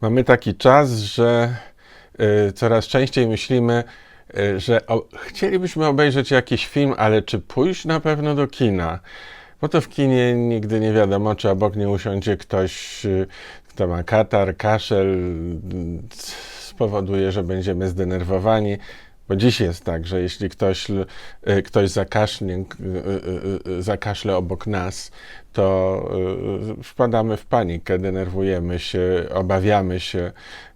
Mamy taki czas, że y, coraz częściej myślimy, y, że chcielibyśmy obejrzeć jakiś film, ale czy pójść na pewno do kina? Bo to w kinie nigdy nie wiadomo, czy obok nie usiądzie ktoś, y, kto ma katar, kaszel, spowoduje, że będziemy zdenerwowani. Bo dziś jest tak, że jeśli ktoś, ktoś zakaszle obok nas, to y, wpadamy w panikę, denerwujemy się, obawiamy się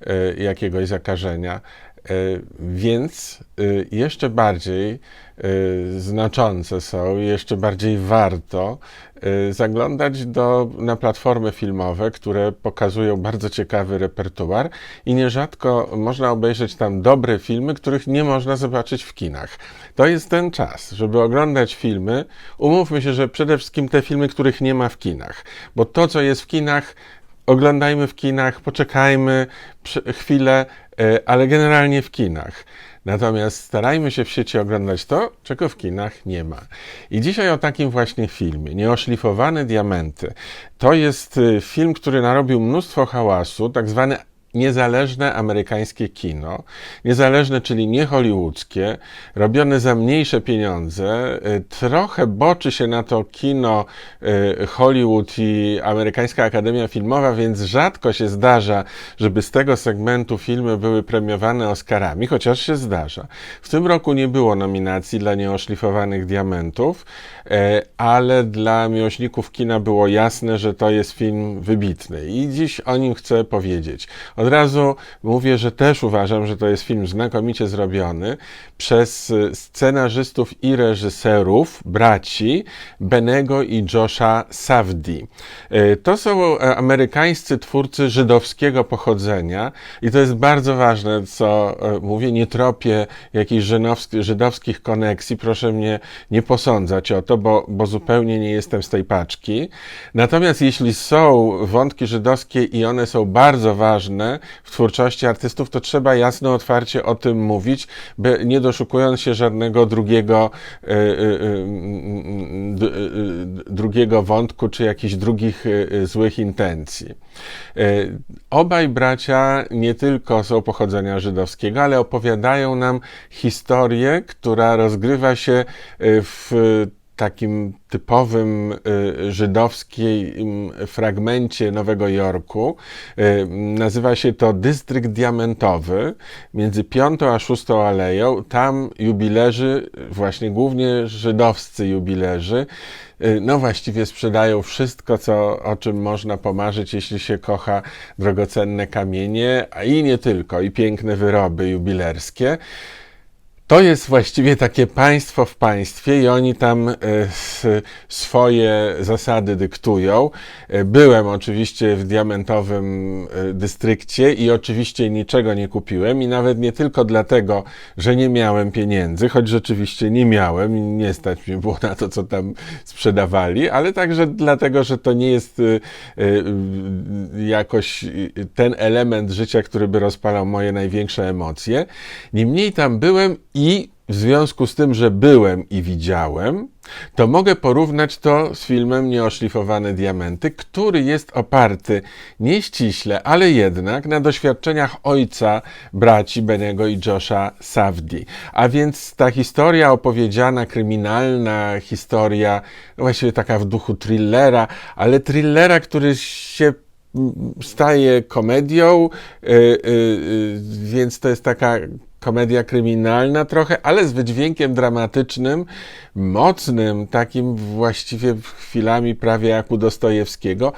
y, jakiegoś zakażenia. Y, Więc y, jeszcze bardziej y, znaczące są, jeszcze bardziej warto zaglądać do, na platformy filmowe, które pokazują bardzo ciekawy repertuar i nierzadko można obejrzeć tam dobre filmy, których nie można zobaczyć w kinach. To jest ten czas, żeby oglądać filmy. Umówmy się, że przede wszystkim te filmy, których nie ma w kinach, bo to, co jest w kinach, oglądajmy w kinach, poczekajmy chwilę, e, ale generalnie w kinach. Natomiast starajmy się w sieci oglądać to, czego w kinach nie ma. I dzisiaj o takim właśnie filmie, Nieoszlifowane diamenty. To jest y, film, który narobił mnóstwo hałasu, tak zwany niezależne amerykańskie kino. Niezależne, czyli nie hollywoodzkie, robione za mniejsze pieniądze. Y, Trochę boczy się na to kino y, Hollywood i Amerykańska Akademia Filmowa, więc rzadko się zdarza, żeby z tego segmentu filmy były premiowane Oscarami, chociaż się zdarza. W tym roku nie było nominacji dla nieoszlifowanych diamentów, ale dla miłośników kina było jasne, że to jest film wybitny i dziś o nim chcę powiedzieć. Od razu mówię, że też uważam, że to jest film znakomicie zrobiony przez y, scenarzystów i reżyserów, braci Benego i Josha Safdie. Y, To są e, amerykańscy twórcy żydowskiego pochodzenia i to jest bardzo ważne, co e, mówię, nie tropię jakichś żydowsk- żydowskich koneksji, proszę mnie nie posądzać o to, bo, bo zupełnie nie jestem z tej paczki. Natomiast jeśli są wątki żydowskie i one są bardzo ważne w twórczości artystów, to trzeba jasno, otwarcie o tym mówić, by nie doszukując się żadnego drugiego, d- y, y, drugiego wątku czy jakichś drugich złych intencji. Obaj bracia nie tylko są pochodzenia żydowskiego, ale opowiadają nam historię, która rozgrywa się w takim typowym y, żydowskim fragmencie Nowego Jorku. Y, Nazywa się to Dystrykt Diamentowy między Piątą a Szóstą Aleją. Tam jubilerzy, właśnie głównie żydowscy jubilerzy, y, no właściwie sprzedają wszystko, co, o czym można pomarzyć, jeśli się kocha drogocenne kamienie, a i nie tylko, i piękne wyroby jubilerskie. To jest właściwie takie państwo w państwie i oni tam e, swoje zasady dyktują. E, Byłem oczywiście w diamentowym e, dystrykcie i oczywiście niczego nie kupiłem i nawet nie tylko dlatego, że nie miałem pieniędzy, choć rzeczywiście nie miałem i nie stać mnie było na to, co tam sprzedawali, ale także dlatego, że to nie jest jakoś ten element życia, który by rozpalał moje największe emocje. Niemniej tam byłem i w związku z tym, że byłem i widziałem, to mogę porównać to z filmem Nieoszlifowane Diamenty, który jest oparty nie ściśle, ale jednak na doświadczeniach ojca braci Benego i Josha Safdie. A więc ta historia opowiedziana, kryminalna historia, właściwie taka w duchu thrillera, ale thrillera, który się staje komedią, y, y, y, więc to jest taka komedia kryminalna trochę, ale z wydźwiękiem dramatycznym, mocnym, takim właściwie chwilami prawie jak u Dostojewskiego.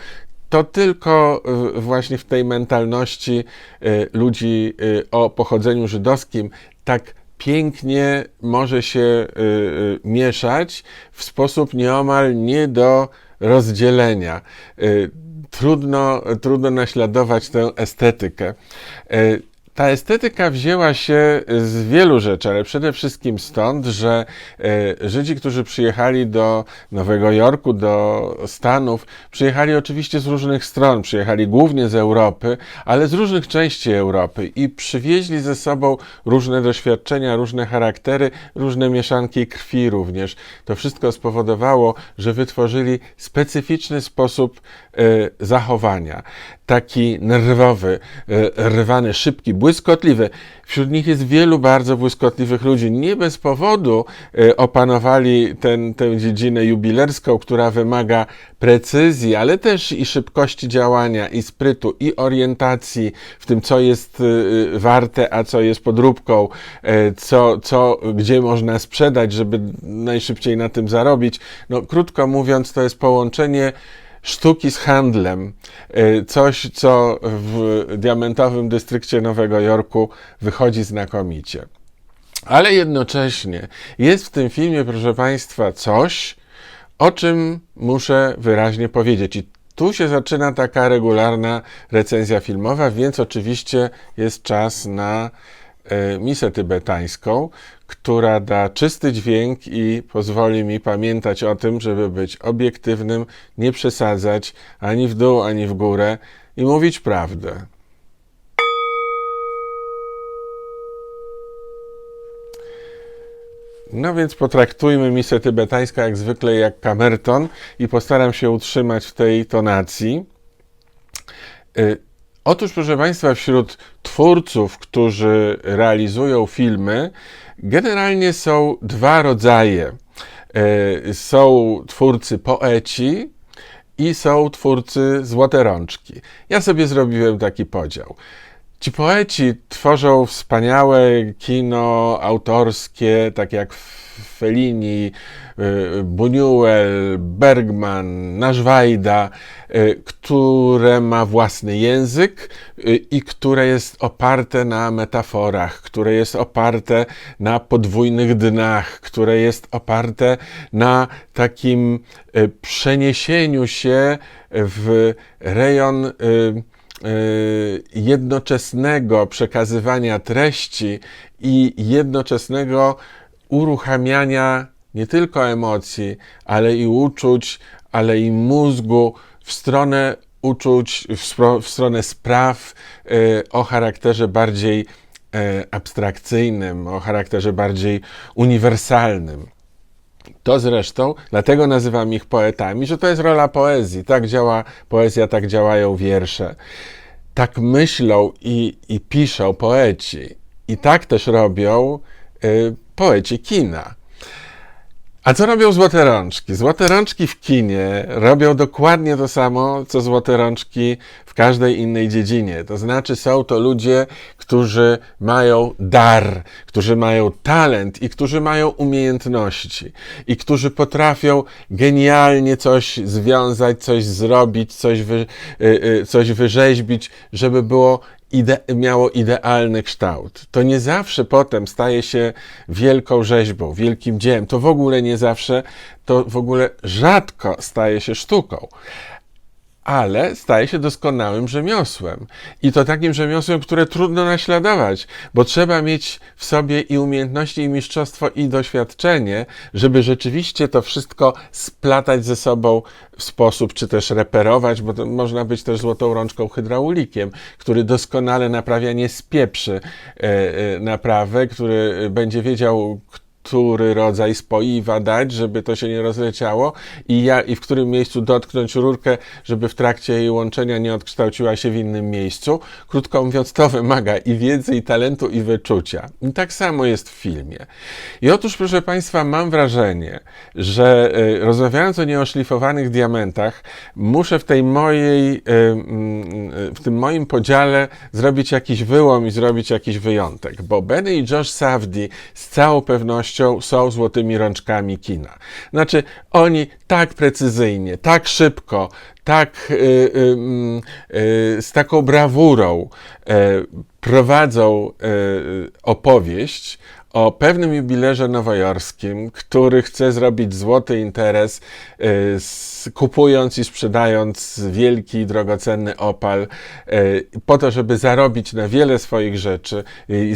To tylko y, właśnie w tej mentalności y, ludzi y, o pochodzeniu żydowskim tak pięknie może się mieszać w sposób nieomal nie do rozdzielenia. Trudno, trudno naśladować tę estetykę. Ta estetyka wzięła się z wielu rzeczy, ale przede wszystkim stąd, że e, Żydzi, którzy przyjechali do Nowego Jorku, do Stanów, przyjechali oczywiście z różnych stron, przyjechali głównie z Europy, ale z różnych części Europy i przywieźli ze sobą różne doświadczenia, różne charaktery, różne mieszanki krwi również. To wszystko spowodowało, że wytworzyli specyficzny sposób zachowania. taki nerwowy, e, rwany, szybki, błyskotliwy. Wśród nich jest wielu bardzo błyskotliwych ludzi. Nie bez powodu e, opanowali ten, tę dziedzinę jubilerską, która wymaga precyzji, ale też i szybkości działania, i sprytu, i orientacji w tym, co jest warte, a co jest podróbką, co, co, gdzie można sprzedać, żeby najszybciej na tym zarobić. No, krótko mówiąc, to jest połączenie sztuki z handlem. Y, Coś, co w diamentowym dystrykcie Nowego Jorku wychodzi znakomicie. Ale jednocześnie jest w tym filmie, proszę Państwa, coś, o czym muszę wyraźnie powiedzieć. I tu się zaczyna taka regularna recenzja filmowa, więc oczywiście jest czas na misę tybetańską, która da czysty dźwięk i pozwoli mi pamiętać o tym, żeby być obiektywnym, nie przesadzać ani w dół, ani w górę i mówić prawdę. No więc potraktujmy misę tybetańską jak zwykle jak kamerton i postaram się utrzymać w tej tonacji. Otóż, proszę Państwa, wśród twórców, którzy realizują filmy, generalnie są dwa rodzaje. E, Są twórcy poeci i są twórcy złote rączki. Ja sobie zrobiłem taki podział. Ci poeci tworzą wspaniałe kino autorskie, tak jak Fellini, Buñuel, Bergman, Naszwajda, y, które ma własny język y, i które jest oparte na metaforach, które jest oparte na podwójnych dnach, które jest oparte na takim przeniesieniu się w rejon jednoczesnego przekazywania treści i jednoczesnego uruchamiania nie tylko emocji, ale i uczuć, ale i mózgu w stronę uczuć, w, stronę spraw y, o charakterze bardziej y, abstrakcyjnym, o charakterze bardziej uniwersalnym. To zresztą, dlatego nazywam ich poetami, że to jest rola poezji. Tak działa poezja, tak działają wiersze. Tak myślą i, i piszą poeci. I tak też robią y, poeci kina. A co robią Złote Rączki? Złote Rączki w kinie robią dokładnie to samo, co Złote Rączki w każdej innej dziedzinie. To znaczy są to ludzie, którzy mają dar, którzy mają talent i którzy mają umiejętności i którzy potrafią genialnie coś związać, coś zrobić, coś, wy, y, y, coś wyrzeźbić, żeby było ide miało idealny kształt. To nie zawsze potem staje się wielką rzeźbą, wielkim dziełem. To w ogóle nie zawsze, to w ogóle rzadko staje się sztuką ale staje się doskonałym rzemiosłem. I to takim rzemiosłem, które trudno naśladować, bo trzeba mieć w sobie i umiejętności, i mistrzostwo, i doświadczenie, żeby rzeczywiście to wszystko splatać ze sobą w sposób, czy też reperować, bo można być też złotą rączką hydraulikiem, który doskonale naprawia, nie spieprzy e, e, naprawę, który będzie wiedział, który rodzaj spoiwa dać, żeby to się nie rozleciało i, ja, i w którym miejscu dotknąć rurkę, żeby w trakcie jej łączenia nie odkształciła się w innym miejscu. Krótko mówiąc, to wymaga i wiedzy, i talentu, i wyczucia. I tak samo jest w filmie. I otóż, proszę Państwa, mam wrażenie, że y, rozmawiając o nieoszlifowanych diamentach, muszę w tej mojej, y, y, w tym moim podziale zrobić jakiś wyłom i zrobić jakiś wyjątek, bo Benny i Josh Safdie z całą pewnością są złotymi rączkami kina. Znaczy, oni tak precyzyjnie, tak szybko, tak y, y, y, z taką brawurą prowadzą opowieść o pewnym jubilerze nowojorskim, który chce zrobić złoty interes, kupując i sprzedając wielki, drogocenny opal, po to, żeby zarobić na wiele swoich rzeczy i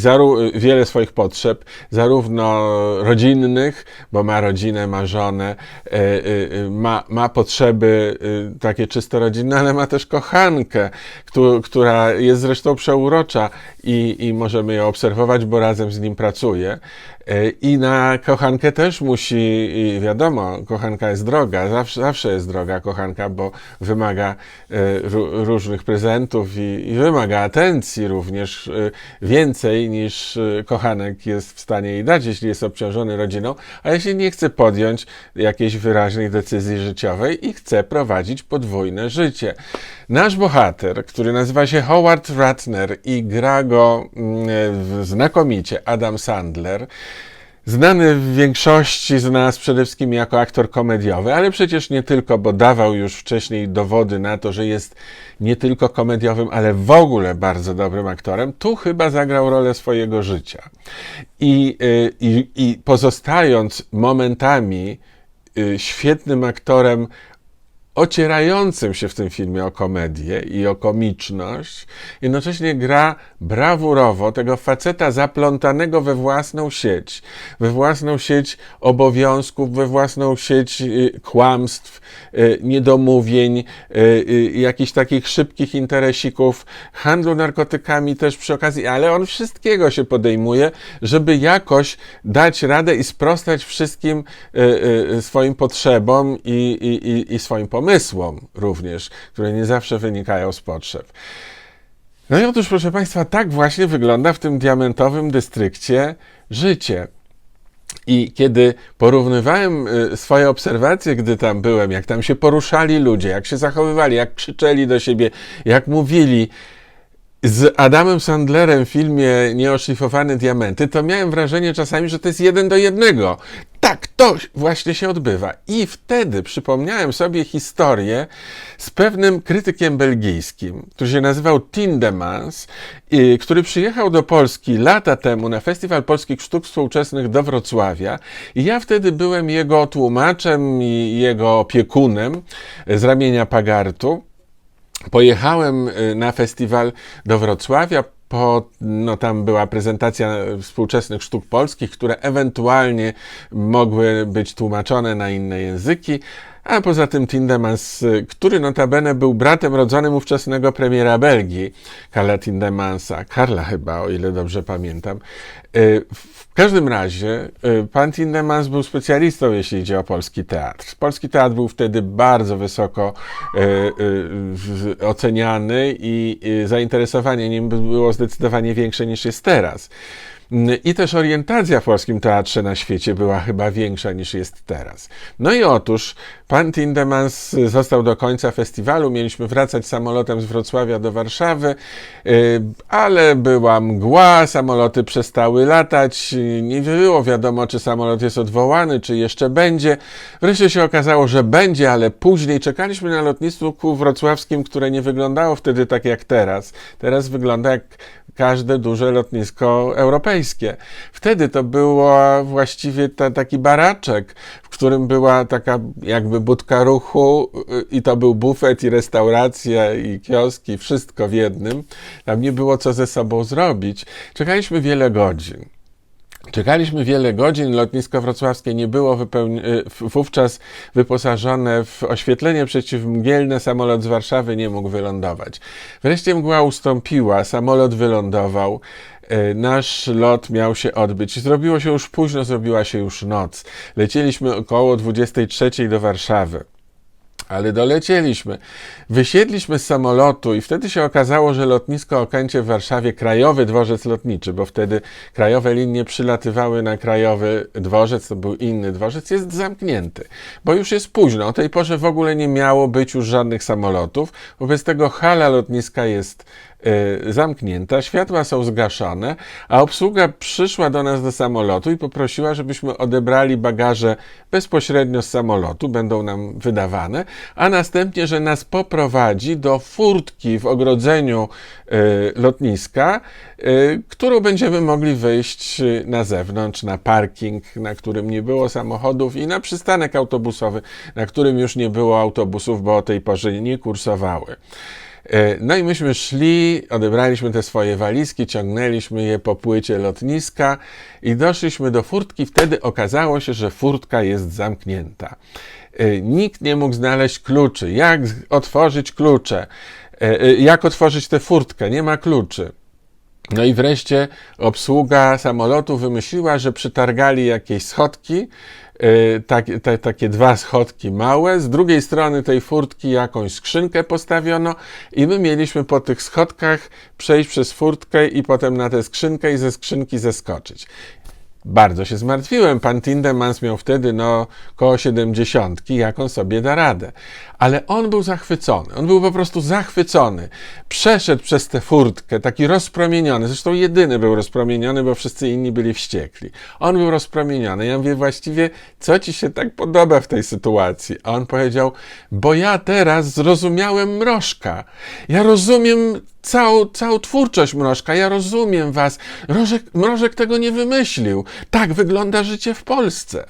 wiele swoich potrzeb, zarówno rodzinnych, bo ma rodzinę, ma żonę, ma, ma potrzeby takie czysto rodzinne, ale ma też kochankę, która jest zresztą przeurocza i, i możemy ją obserwować, bo razem z nim pracuje. E, I na kochankę też musi, wiadomo, kochanka jest droga, zawsze, zawsze jest droga kochanka, bo wymaga e, ró- różnych prezentów i, i wymaga atencji również e, więcej niż e, kochanek jest w stanie jej dać, jeśli jest obciążony rodziną, a jeśli nie chce podjąć jakiejś wyraźnej decyzji życiowej i chce prowadzić podwójne życie. Nasz bohater, który nazywa się Howard Ratner i gra go mm, znakomicie Adam Sandler, Znany w większości z nas przede wszystkim jako aktor komediowy, ale przecież nie tylko, bo dawał już wcześniej dowody na to, że jest nie tylko komediowym, ale w ogóle bardzo dobrym aktorem. Tu chyba zagrał rolę swojego życia. I, y, i, i pozostając momentami y, świetnym aktorem, ocierającym się w tym filmie o komedię i o komiczność, jednocześnie gra brawurowo tego faceta zaplątanego we własną sieć, we własną sieć obowiązków, we własną sieć y, kłamstw, y, niedomówień, y, jakichś takich szybkich interesików, handlu narkotykami też przy okazji, ale on wszystkiego się podejmuje, żeby jakoś dać radę i sprostać wszystkim swoim potrzebom i, i, i swoim pomysłom również, które nie zawsze wynikają z potrzeb. No i otóż, proszę Państwa, tak właśnie wygląda w tym diamentowym dystrykcie życie. I kiedy porównywałem y, swoje obserwacje, gdy tam byłem, jak tam się poruszali ludzie, jak się zachowywali, jak krzyczeli do siebie, jak mówili, z Adamem Sandlerem w filmie Nieoszlifowane Diamenty, to miałem wrażenie czasami, że to jest jeden do jednego. Tak, to właśnie się odbywa. I wtedy przypomniałem sobie historię z pewnym krytykiem belgijskim, który się nazywał Tindemans, i, który przyjechał do Polski lata temu na Festiwal Polskich Sztuk Współczesnych do Wrocławia. I ja wtedy byłem jego tłumaczem i jego opiekunem z ramienia Pagartu. Pojechałem y, na festiwal do Wrocławia. Po, no tam była prezentacja współczesnych sztuk polskich, które ewentualnie mogły być tłumaczone na inne języki. A poza tym Tindemans, y, który notabene był bratem rodzonym ówczesnego premiera Belgii, Karla Tindemansa, Karla chyba, o ile dobrze pamiętam. Y, W każdym razie y, pan Tindemans był specjalistą, jeśli idzie o polski teatr. Polski teatr był wtedy bardzo wysoko oceniany i zainteresowanie nim było zdecydowanie większe niż jest teraz. Mm, I też orientacja w polskim teatrze na świecie była chyba większa niż jest teraz. No i otóż pan Tindemans został do końca festiwalu. Mieliśmy wracać samolotem z Wrocławia do Warszawy, y, ale była mgła, samoloty przestały latać. Nie było wiadomo, czy samolot jest odwołany, czy jeszcze będzie. Wreszcie się okazało, że będzie, ale później czekaliśmy na lotnisku wrocławskim, które nie wyglądało wtedy tak jak teraz. Teraz wygląda jak każde duże lotnisko europejskie. Wtedy to było właściwie ta, taki baraczek, w którym była taka jakby budka ruchu y, i to był bufet i restauracja i kioski, wszystko w jednym. Tam nie było co ze sobą zrobić. Czekaliśmy wiele godzin. Czekaliśmy wiele godzin, lotnisko wrocławskie nie było wypełni- y, wówczas wyposażone w oświetlenie przeciwmgielne, samolot z Warszawy nie mógł wylądować. Wreszcie mgła ustąpiła, samolot wylądował, nasz lot miał się odbyć. Zrobiło się już późno, zrobiła się już noc. Lecieliśmy około 23 do Warszawy. Ale dolecieliśmy. Wysiedliśmy z samolotu i wtedy się okazało, że lotnisko Okęcie w Warszawie, krajowy dworzec lotniczy, bo wtedy krajowe linie przylatywały na krajowy dworzec, to był inny dworzec, jest zamknięty, bo już jest późno. O tej porze w ogóle nie miało być już żadnych samolotów. Wobec tego hala lotniska jest zamknięta, światła są zgaszone, a obsługa przyszła do nas do samolotu i poprosiła, żebyśmy odebrali bagaże bezpośrednio z samolotu, będą nam wydawane, a następnie, że nas poprowadzi do furtki w ogrodzeniu y, lotniska, y, którą będziemy mogli wyjść na zewnątrz, na parking, na którym nie było samochodów i na przystanek autobusowy, na którym już nie było autobusów, bo o tej porze nie kursowały. E, No i myśmy szli, odebraliśmy te swoje walizki, ciągnęliśmy je po płycie lotniska i doszliśmy do furtki. Wtedy okazało się, że furtka jest zamknięta. E, Nikt nie mógł znaleźć kluczy. Jak otworzyć klucze? E, Jak otworzyć tę furtkę? Nie ma kluczy. No i wreszcie obsługa samolotu wymyśliła, że przytargali jakieś schodki, tak, te, takie dwa schodki małe, z drugiej strony tej furtki jakąś skrzynkę postawiono i my mieliśmy po tych schodkach przejść przez furtkę i potem na tę skrzynkę i ze skrzynki zeskoczyć. Bardzo się zmartwiłem. Pan Tindemans miał wtedy no koło siedemdziesiątki, jak on sobie da radę. Ale on był zachwycony. On był po prostu zachwycony. Przeszedł przez tę furtkę, taki rozpromieniony. Zresztą jedyny był rozpromieniony, bo wszyscy inni byli wściekli. On był rozpromieniony. Ja mówię, właściwie, co ci się tak podoba w tej sytuacji? A on powiedział, bo ja teraz zrozumiałem mrożka. Ja rozumiem całą, całą twórczość Mrożka. Ja rozumiem was. Mrożek, Mrożek tego nie wymyślił. Tak wygląda życie w Polsce.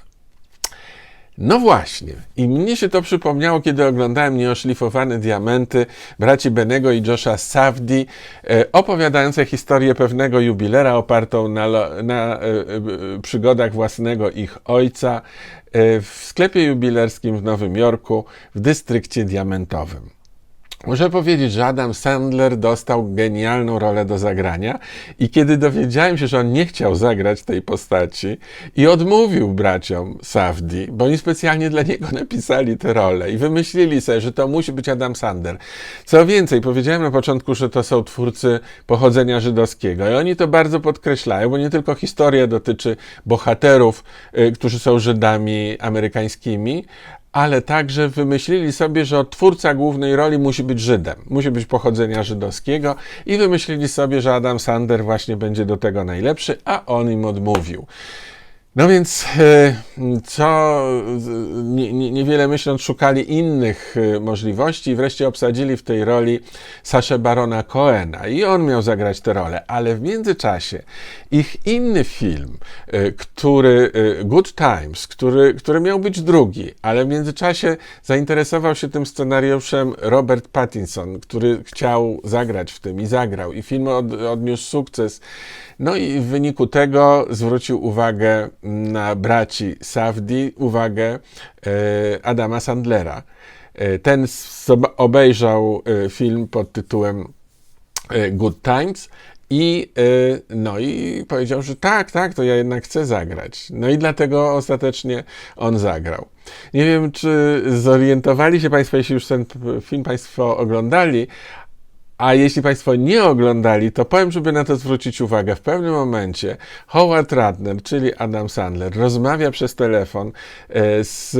No właśnie. I mnie się to przypomniało, kiedy oglądałem Nieoszlifowane Diamenty braci Benego i Josha Safdi, e, opowiadające historię pewnego jubilera opartą na, na e, e, przygodach własnego ich ojca w sklepie jubilerskim w Nowym Jorku w dystrykcie diamentowym. Muszę powiedzieć, że Adam Sandler dostał genialną rolę do zagrania i kiedy dowiedziałem się, że on nie chciał zagrać tej postaci i odmówił braciom Safdi, bo oni specjalnie dla niego napisali tę rolę i wymyślili sobie, że to musi być Adam Sandler. Co więcej, powiedziałem na początku, że to są twórcy pochodzenia żydowskiego i oni to bardzo podkreślają, bo nie tylko historia dotyczy bohaterów, y, którzy są Żydami amerykańskimi, ale także wymyślili sobie, że twórca głównej roli musi być Żydem, musi być pochodzenia żydowskiego i wymyślili sobie, że Adam Sander właśnie będzie do tego najlepszy, a on im odmówił. No więc e, co niewiele myśląc, szukali innych e, możliwości i wreszcie obsadzili w tej roli Saszę Barona Coena i on miał zagrać tę rolę, ale w międzyczasie ich inny film, e, który Good Times, który, który miał być drugi, ale w międzyczasie zainteresował się tym scenariuszem Robert Pattinson, który chciał zagrać w tym i zagrał i film od, odniósł sukces. No i w wyniku tego zwrócił uwagę na braci Safdi, uwagę e, Adama Sandlera. E, ten obejrzał e, film pod tytułem Good Times i, no i powiedział, że tak, tak, to ja jednak chcę zagrać. No i dlatego ostatecznie on zagrał. Nie wiem, czy zorientowali się Państwo, jeśli już ten film Państwo oglądali, a jeśli Państwo nie oglądali, to powiem, żeby na to zwrócić uwagę. W pewnym momencie Howard Ratner, czyli Adam Sandler, rozmawia przez telefon e, z y,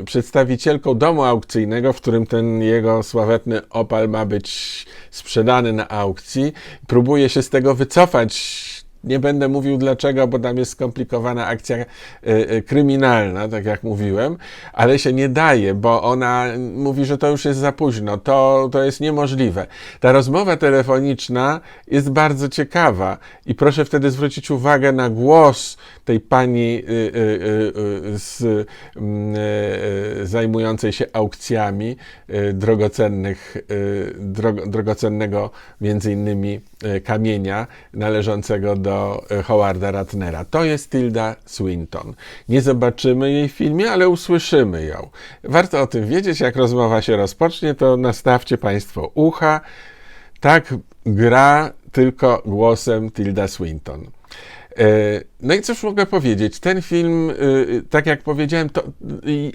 y, przedstawicielką domu aukcyjnego, w którym ten jego sławetny opal ma być sprzedany na aukcji. Próbuje się z tego wycofać nie będę mówił dlaczego, bo tam jest skomplikowana akcja y, y, kryminalna, tak jak mówiłem, ale się nie daje, bo ona mówi, że to już jest za późno, to, to jest niemożliwe. Ta rozmowa telefoniczna jest bardzo ciekawa i proszę wtedy zwrócić uwagę na głos tej pani y, z, mm, zajmującej się aukcjami drogocennych, drogocennego między innymi kamienia należącego do e, Howarda Ratnera. To jest Tilda Swinton. Nie zobaczymy jej w filmie, ale usłyszymy ją. Warto o tym wiedzieć, jak rozmowa się rozpocznie, to nastawcie Państwo ucha. Tak gra tylko głosem Tilda Swinton. E, no i cóż mogę powiedzieć? Ten film, e, tak jak powiedziałem, to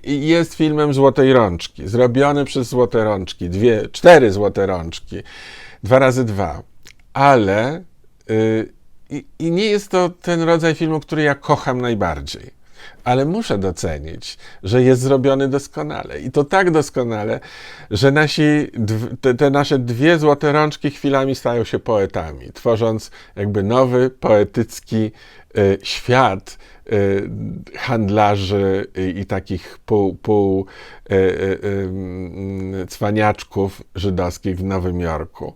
jest filmem Złotej Rączki. Zrobiony przez Złote Rączki. Dwie, cztery Złote Rączki. Dwa razy dwa. Ale i, I, nie jest to ten rodzaj filmu, który ja kocham najbardziej. Ale muszę docenić, że jest zrobiony doskonale. I to tak doskonale, że nasi, te, te nasze dwie złote rączki chwilami stają się poetami, tworząc jakby nowy, poetycki y, świat y, handlarzy y, i takich pół, pół y, y, y, cwaniaczków żydowskich w Nowym Jorku.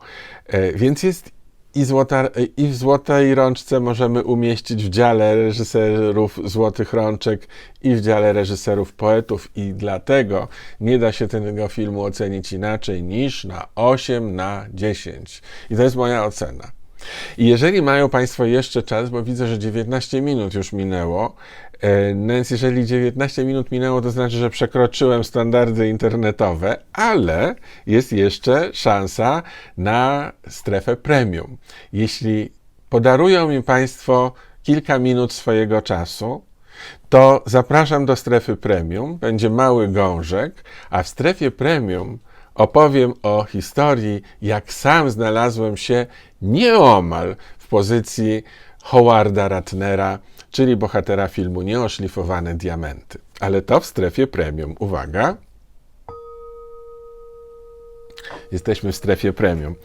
Więc jest i, złota, I w Złotej Rączce możemy umieścić w dziale reżyserów Złotych Rączek i w dziale reżyserów poetów i dlatego nie da się tego filmu ocenić inaczej niż na 8 na 10. I to jest moja ocena. I jeżeli mają Państwo jeszcze czas, bo widzę, że 19 minut już minęło, no więc jeżeli 19 minut minęło, to znaczy, że przekroczyłem standardy internetowe, ale jest jeszcze szansa na strefę premium. Jeśli podarują mi Państwo kilka minut swojego czasu, to zapraszam do strefy premium. Będzie mały gążek, a w strefie premium opowiem o historii, jak sam znalazłem się nieomal w pozycji Howarda Ratnera, czyli bohatera filmu Nieoszlifowane Diamenty. Ale to w strefie premium. Uwaga! Jesteśmy w strefie premium.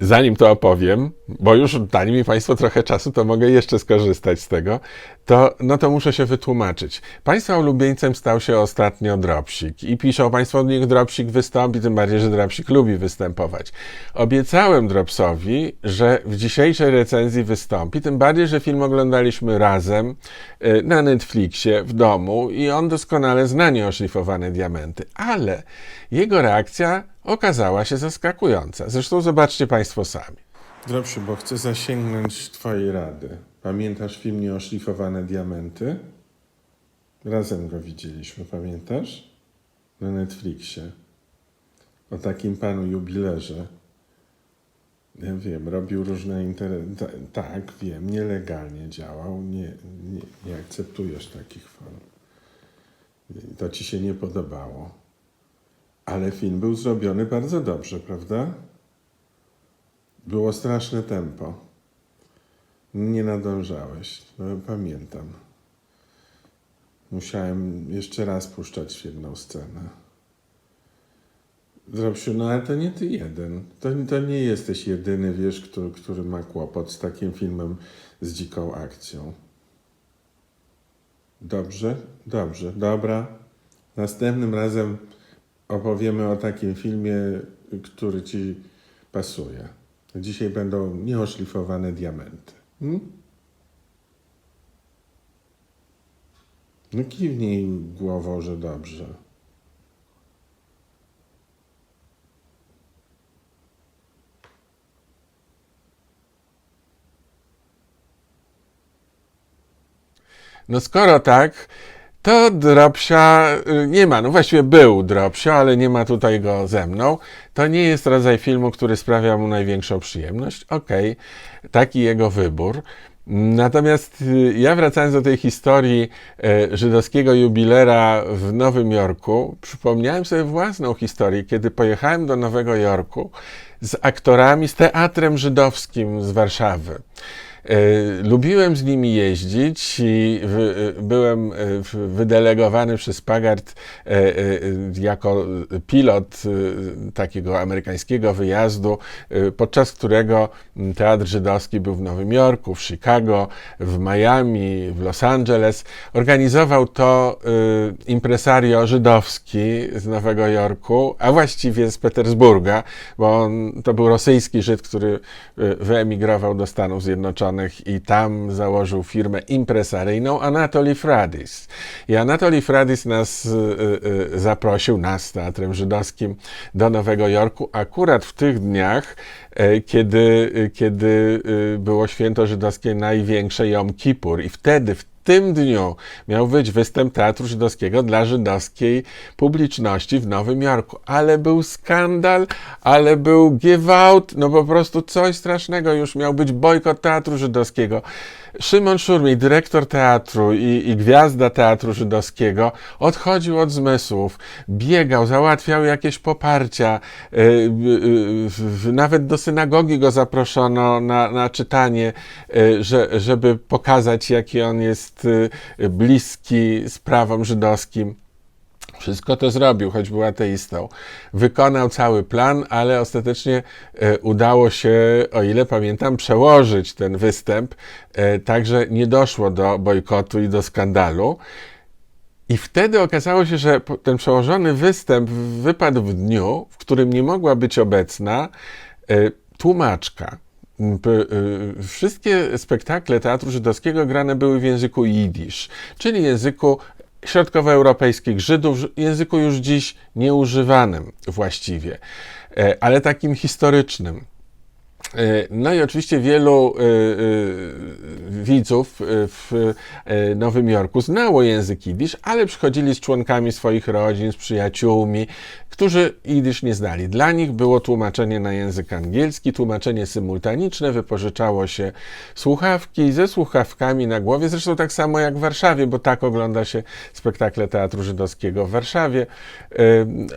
Zanim to opowiem, bo już dali mi Państwo trochę czasu, to mogę jeszcze skorzystać z tego, to, no to muszę się wytłumaczyć. Państwa ulubieńcem stał się ostatnio Dropsik i piszą Państwo, niech Dropsik wystąpi, tym bardziej, że Dropsik lubi występować. Obiecałem Dropsowi, że w dzisiejszej recenzji wystąpi, tym bardziej, że film oglądaliśmy razem y, na Netflixie w domu i on doskonale zna nieoszlifowane diamenty, ale jego reakcja okazała się zaskakująca. Zresztą zobaczcie Państwo sami. Dobrze, bo chcę zasięgnąć Twojej rady. Pamiętasz film Nieoszlifowane Diamenty? Razem go widzieliśmy, pamiętasz? Na Netflixie. O takim panu jubilerze. Ja wiem, robił różne interesy. Tak, wiem, nielegalnie działał. Nie, nie, nie akceptujesz takich form. To ci się nie podobało. Ale film był zrobiony bardzo dobrze, prawda? Było straszne tempo. Nie nadążałeś. No, pamiętam. Musiałem jeszcze raz puszczać jedną scenę. Drobsiu, no ale to nie ty jeden. To, to nie jesteś jedyny, wiesz, który, który ma kłopot z takim filmem z dziką akcją. Dobrze, dobrze, dobra. Następnym razem opowiemy o takim filmie, który ci pasuje. Dzisiaj będą nieoszlifowane diamenty. Hmm? No kiwnij głową, że dobrze. No skoro tak, to Dropsia y, nie ma. No właściwie był Dropsio, ale nie ma tutaj go ze mną. To nie jest rodzaj filmu, który sprawia mu największą przyjemność. Okej, okay, taki jego wybór. Natomiast y, ja wracając do tej historii y, żydowskiego jubilera w Nowym Jorku, przypomniałem sobie własną historię, kiedy pojechałem do Nowego Jorku z aktorami, z teatrem żydowskim z Warszawy. E, lubiłem z nimi jeździć i byłem e, wydelegowany przez Pagard e, jako pilot takiego amerykańskiego wyjazdu, podczas którego Teatr Żydowski był w Nowym Jorku, w Chicago, w Miami, w Los Angeles. Organizował to impresario żydowski z Nowego Jorku, a właściwie z Petersburga, bo on, to był rosyjski Żyd, który wyemigrował do Stanów Zjednoczonych i tam założył firmę impresaryjną Anatoli Fradis. I Anatoli Fradis nas y, y, zaprosił, nas, Teatrem Żydowskim, do Nowego Jorku akurat w tych dniach, y, kiedy, kiedy było święto żydowskie największe Jom Kippur i wtedy, w tym dniu miał być występ Teatru Żydowskiego dla żydowskiej publiczności w Nowym Jorku. Ale był skandal, ale był give out, no po prostu coś strasznego. Już miał być bojkot Teatru Żydowskiego. Szymon Szurmik, dyrektor teatru i, i, gwiazda teatru żydowskiego, odchodził od zmysłów, biegał, załatwiał jakieś poparcia, yy, yy, nawet do synagogi go zaproszono na, na czytanie, że, żeby pokazać, jaki on jest bliski sprawom żydowskim. Wszystko to zrobił, choć był ateistą. Wykonał cały plan, ale ostatecznie e, udało się, o ile pamiętam, przełożyć ten występ, e, także nie doszło do bojkotu i do skandalu. I wtedy okazało się, że ten przełożony występ wypadł w dniu, w którym nie mogła być obecna e, tłumaczka. Wszystkie spektakle teatru żydowskiego grane były w języku jidysz, czyli języku środkowoeuropejskich Żydów, języku już dziś nieużywanym właściwie, e, ale takim historycznym. E, No i oczywiście wielu e, e, widzów w e, Nowym Jorku znało język jidysz, ale przychodzili z członkami swoich rodzin, z przyjaciółmi, którzy jidysz nie znali. Dla nich było tłumaczenie na język angielski, tłumaczenie symultaniczne, wypożyczało się słuchawki ze słuchawkami na głowie, zresztą tak samo jak w Warszawie, bo tak ogląda się spektakle Teatru Żydowskiego w Warszawie. E,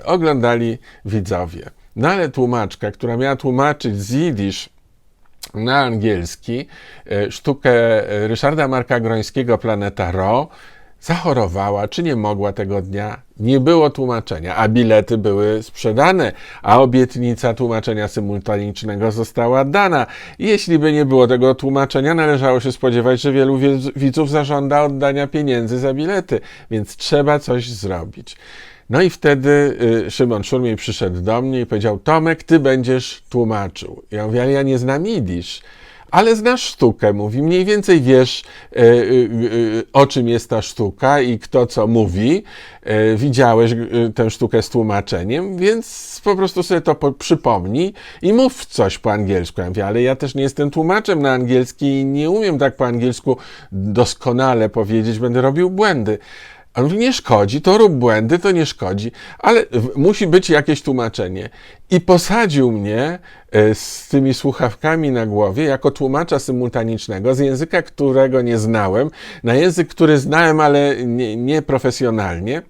Oglądali widzowie. No ale tłumaczka, która miała tłumaczyć z jidysz na angielski e, sztukę e, Ryszarda Marka Grońskiego Planeta Ro, zachorowała, czy nie mogła tego dnia. Nie było tłumaczenia, a bilety były sprzedane, a obietnica tłumaczenia symultanicznego została dana. Jeśli by nie było tego tłumaczenia, należało się spodziewać, że wielu widz- widzów zażąda oddania pieniędzy za bilety, więc trzeba coś zrobić. No i wtedy y, Szymon Szurmiej przyszedł do mnie i powiedział: Tomek, ty będziesz tłumaczył. Ja mówię, ale ja nie znam jidysz. Ale znasz sztukę, mówi, mniej więcej wiesz, y, y, y, o czym jest ta sztuka i kto co mówi. Widziałeś tę sztukę z tłumaczeniem, więc po prostu sobie to po, przypomnij i mów coś po angielsku. Ja mówię, ale ja też nie jestem tłumaczem na angielski i nie umiem tak po angielsku doskonale powiedzieć, będę robił błędy. Nie szkodzi, to rób błędy, to nie szkodzi, ale musi być jakieś tłumaczenie. I posadził mnie e, z tymi słuchawkami na głowie jako tłumacza symultanicznego z języka, którego nie znałem, na język, który znałem, ale nie, nieprofesjonalnie.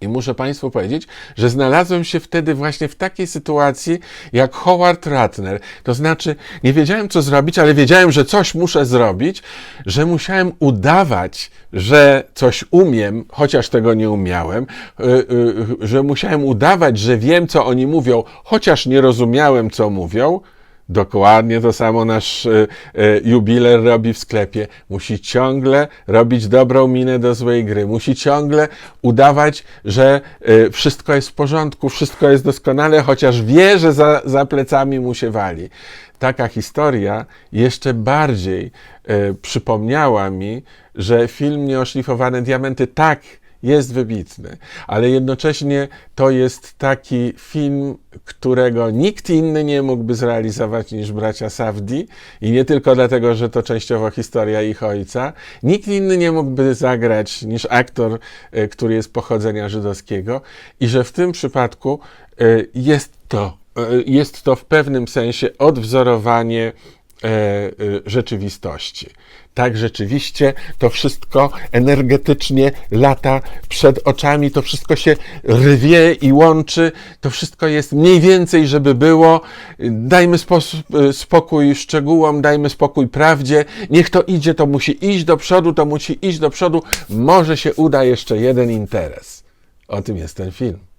I muszę Państwu powiedzieć, że znalazłem się wtedy właśnie w takiej sytuacji jak Howard Ratner. To znaczy, nie wiedziałem, co zrobić, ale wiedziałem, że coś muszę zrobić, że musiałem udawać, że coś umiem, chociaż tego nie umiałem, y, y, że musiałem udawać, że wiem, co oni mówią, chociaż nie rozumiałem, co mówią. Dokładnie to samo nasz e, e, jubiler robi w sklepie. Musi ciągle robić dobrą minę do złej gry. Musi ciągle udawać, że e, wszystko jest w porządku, wszystko jest doskonale, chociaż wie, że za, za plecami mu się wali. Taka historia jeszcze bardziej przypomniała mi, że film Nieoszlifowane Diamenty tak jest wybitny, ale jednocześnie to jest taki film, którego nikt inny nie mógłby zrealizować niż bracia Safdi i nie tylko dlatego, że to częściowo historia ich ojca. Nikt inny nie mógłby zagrać niż aktor, e, który jest pochodzenia żydowskiego i że w tym przypadku e, jest to, e, jest to w pewnym sensie odwzorowanie rzeczywistości. Tak, rzeczywiście to wszystko energetycznie lata przed oczami, to wszystko się rwie i łączy, to wszystko jest mniej więcej, żeby było. Dajmy spos- spokój szczegółom, dajmy spokój prawdzie. Niech to idzie, to musi iść do przodu, to musi iść do przodu. Może się uda jeszcze jeden interes. O tym jest ten film.